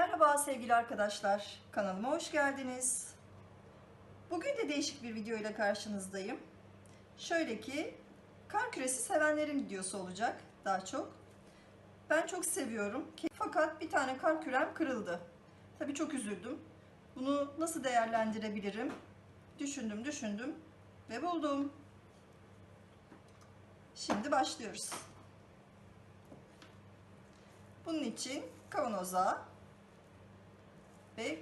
Merhaba sevgili arkadaşlar, kanalıma hoş geldiniz. Bugün de değişik bir video ile karşınızdayım. Şöyle ki, kar küresi sevenlerin videosu olacak daha çok. Ben çok seviyorum. Fakat bir tane kar kürem kırıldı. Tabii çok üzüldüm. Bunu nasıl değerlendirebilirim? Düşündüm, düşündüm ve buldum. Şimdi başlıyoruz. Bunun için kavanoza ve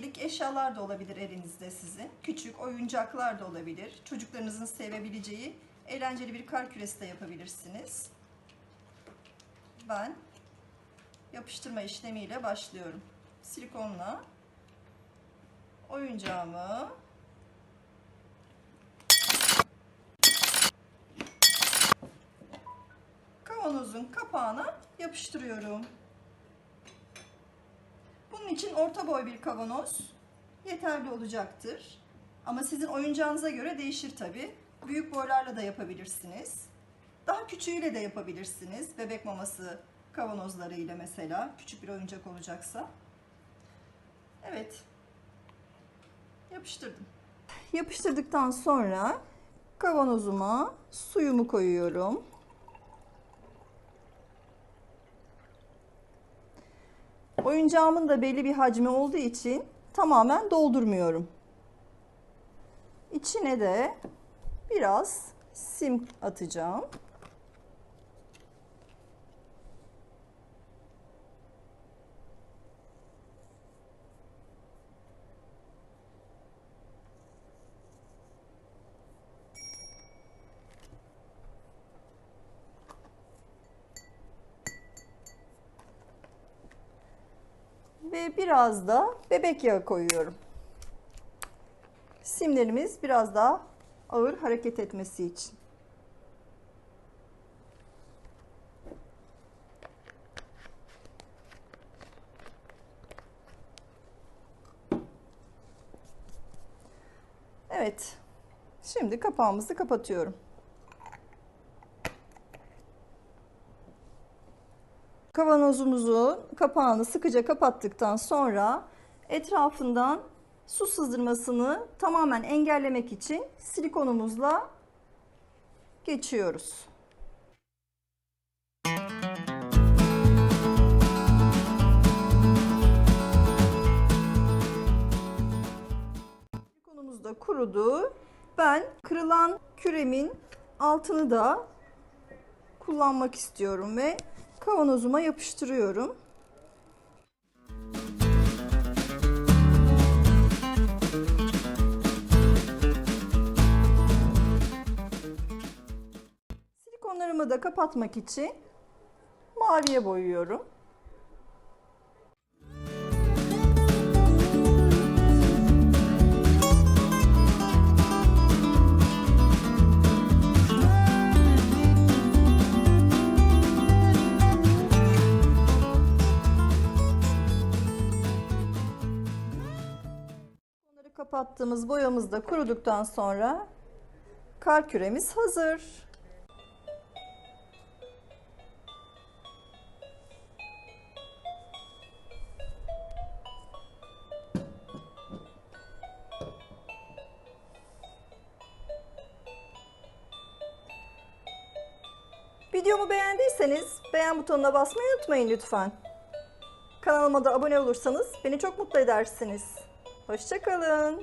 hediyelik eşyalar da olabilir elinizde sizin. Küçük oyuncaklar da olabilir. Çocuklarınızın sevebileceği eğlenceli bir kar küresi de yapabilirsiniz. Ben yapıştırma işlemiyle başlıyorum. Silikonla oyuncağımı kavanozun kapağına yapıştırıyorum. Bunun için orta boy bir kavanoz yeterli olacaktır. Ama sizin oyuncağınıza göre değişir tabi. Büyük boylarla da yapabilirsiniz. Daha küçüğüyle de yapabilirsiniz. Bebek maması kavanozlarıyla mesela. Küçük bir oyuncak olacaksa. Evet. Yapıştırdım. Yapıştırdıktan sonra kavanozuma suyumu koyuyorum. Oyuncağımın da belli bir hacmi olduğu için tamamen doldurmuyorum. İçine de biraz sim atacağım. Ve biraz da bebek yağı koyuyorum. Simlerimiz biraz daha ağır hareket etmesi için. Evet. Şimdi kapağımızı kapatıyorum. Kavanozumuzun kapağını sıkıca kapattıktan sonra etrafından su sızdırmasını tamamen engellemek için silikonumuzla geçiyoruz. Silikonumuz da kurudu. Ben kırılan küremin altını da kullanmak istiyorum ve kavanozuma yapıştırıyorum. Silikonlarımı da kapatmak için maviye boyuyorum. Kapattığımız boyamız da kuruduktan sonra kar küremiz hazır. Videomu beğendiyseniz beğen butonuna basmayı unutmayın lütfen. Kanalıma da abone olursanız beni çok mutlu edersiniz. Hoşçakalın.